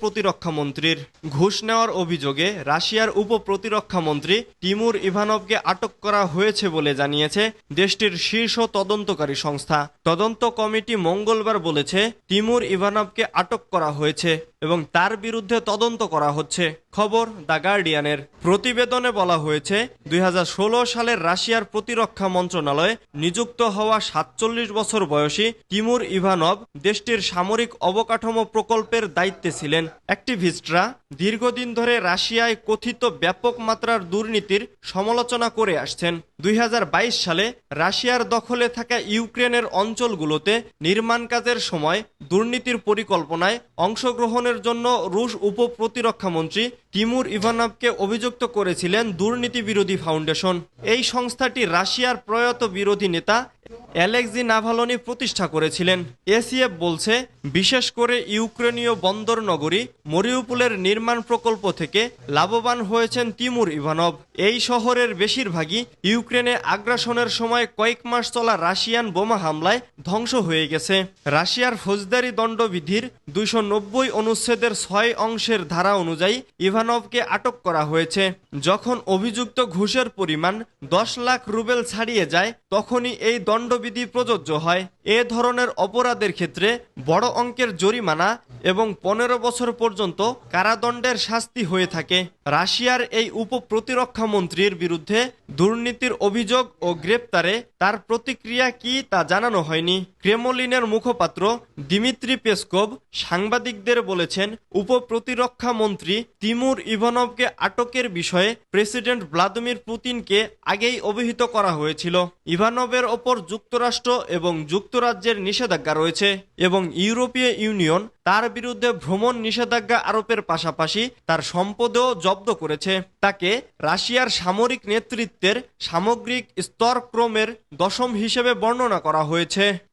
প্রতিরক্ষা মন্ত্রীর ঘুষ নেওয়ার অভিযোগে রাশিয়ার উপ প্রতিরক্ষা মন্ত্রী তিমুর ইভানভকে আটক করা হয়েছে বলে জানিয়েছে দেশটির শীর্ষ তদন্তকারী সংস্থা। তদন্ত কমিটি মঙ্গলবার বলেছে টিমুর ইভানভকে আটক করা হয়েছে। এবং তার বিরুদ্ধে তদন্ত করা হচ্ছে। খবর দ্য গার্ডিয়ানের। প্রতিবেদনে বলা হয়েছে, দুই সালের রাশিয়ার প্রতিরক্ষা মন্ত্রণালয়ে নিযুক্ত হওয়া সাতচল্লিশ বছর বয়সী তিমুর ইভানভ দেশটির সামরিক অবকাঠামো প্রকল্পের দায়িত্বে ছিলেন। অ্যাক্টিভিস্টরা দীর্ঘদিন ধরে রাশিয়ায় কথিত ব্যাপক মাত্রার দুর্নীতির সমালোচনা করে আসছেন। দুই হাজার বাইশ সালে রাশিয়ার দখলে থাকা ইউক্রেনের অঞ্চলগুলোতে নির্মাণ কাজের সময় দুর্নীতির পরিকল্পনায় অংশগ্রহণের জন্য রুশ উপ প্রতিরক্ষা মন্ত্রী তিমুর ইভানভকে অভিযুক্ত করেছিলেন দুর্নীতি বিরোধী ফাউন্ডেশন। এই সংস্থাটি রাশিয়ার প্রয়াত বিরোধী নেতা অ্যালেক্সি নাভালনি প্রতিষ্ঠা করেছিলেন। এসিএফ বলছে, বিশেষ করে ইউক্রেনীয় বন্দর নগরী মরিউপুলের নির্মাণ প্রকল্প থেকে লাভবান হয়েছেন তিমুর ইভানভ। এই শহরের বেশিরভাগই ইউক্রেনে আগ্রাসনের সময় কয়েক মাস চলা রাশিয়ান বোমা হামলায় ধ্বংস হয়ে গেছে। রাশিয়ার ফৌজদারি দণ্ডবিধির দুইশো নব্বই অনুচ্ছেদের ছয় অংশের ধারা অনুযায়ী ইভানভকে আটক করা হয়েছে। যখন অভিযুক্ত ঘুষের পরিমাণ দশ লাখ রুবেল ছাড়িয়ে যায়, তখনই এই দণ্ডবিধি প্রযোজ্য হয়। এ ধরনের অপরাধের ক্ষেত্রে বড় অঙ্কের জরিমানা এবং পনেরো বছর পর্যন্ত কারাদণ্ডের শাস্তি হয়ে থাকে। রাশিয়ার এই উপ প্রতিরক্ষা মন্ত্রীর বিরুদ্ধে দুর্নীতির অভিযোগ ও গ্রেপ্তারে তার প্রতিক্রিয়া কি তা জানানো হয়নি। ক্রেমলিনের মুখপাত্র দিমিত্রি পেসকোভ সাংবাদিকদের বলেছেন, উপপ্রতিরক্ষা মন্ত্রী তিমুর ইভানভকে আটকের বিষয়ে প্রেসিডেন্ট ভ্লাদিমির পুতিনকে আগেই অভিহিত করা হয়েছিল। ইভানভের ওপর যুক্তরাষ্ট্র এবং যুক্তরাজ্যের নিষেধাজ্ঞা রয়েছে এবং ইউরোপীয় ইউনিয়ন তার বিরুদ্ধে ভ্রমণ নিষেধাজ্ঞা আরোপের পাশাপাশি তার সম্পদেও জব্দ করেছে। তাকে রাশিয়ার সামরিক নেতৃত্বের সামগ্রিক স্তরক্রমের দশম হিসেবে বর্ণনা করা হয়েছে।